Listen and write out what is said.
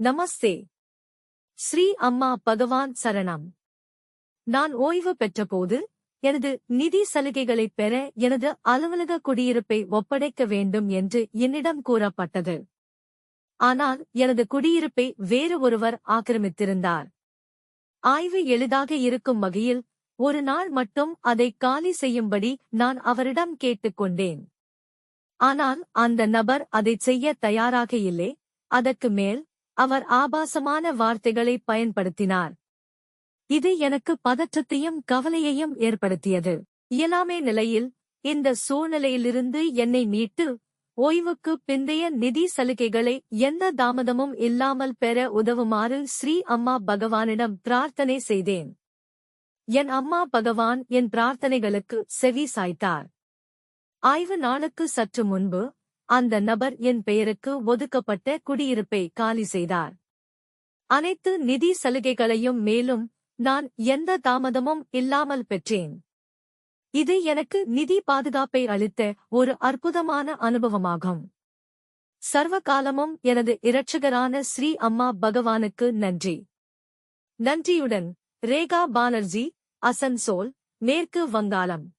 நமஸ்தே. ஸ்ரீ அம்மா பகவான் சரணம். நான் ஓய்வு பெற்றபோது எனது நிதி சலுகைகளைப் பெற எனது அலுவலக குடியிருப்பை ஒப்படைக்க வேண்டும் என்று என்னிடம் கூறப்பட்டது. ஆனால் எனது குடியிருப்பை வேறு ஒருவர் ஆக்கிரமித்திருந்தார். ஆய்வு எளிதாக இருக்கும் வகையில் ஒரு நாள் மட்டும் அதை காலி செய்யும்படி நான் அவரிடம் கேட்டுக்கொண்டேன் ஆனால் அந்த நபர் அதைச் செய்ய தயாராக இல்லை. அதற்கு மேல் அவர் ஆபாசமான வார்த்தைகளை பயன்படுத்தினார். இது எனக்கு பதற்றத்தையும் கவலையையும் ஏற்படுத்தியது. இயலாமை நிலையில் இந்த சூழ்நிலையிலிருந்து என்னை மீட்டு ஓய்வுக்கு பிந்தைய நிதி சலுகைகளை எந்த தாமதமும் இல்லாமல் பெற உதவுமாறு ஸ்ரீ அம்மா பகவானிடம் பிரார்த்தனை செய்தேன். என் அம்மா பகவான் என் பிரார்த்தனைகளுக்கு செவி சாய்த்தார். ஆய்வு நாளுக்கு சற்று முன்பு அந்த நபர் என் பெயருக்கு ஒதுக்கப்பட்ட குடியிருப்பை காலி செய்தார். அனைத்து நிதி சலுகைகளையும் மேலும் நான் எந்த தாமதமும் இல்லாமல் பெற்றேன். இது எனக்கு நிதி பாதுகாப்பை அளித்த ஒரு அற்புதமான அனுபவமாகும். சர்வகாலமும் எனது இரட்சகரான ஸ்ரீ அம்மா பகவானுக்கு நன்றி. நன்றியுடன் ரேகா பானர்ஜி அசன்சோல் மேற்கு வங்காளம்.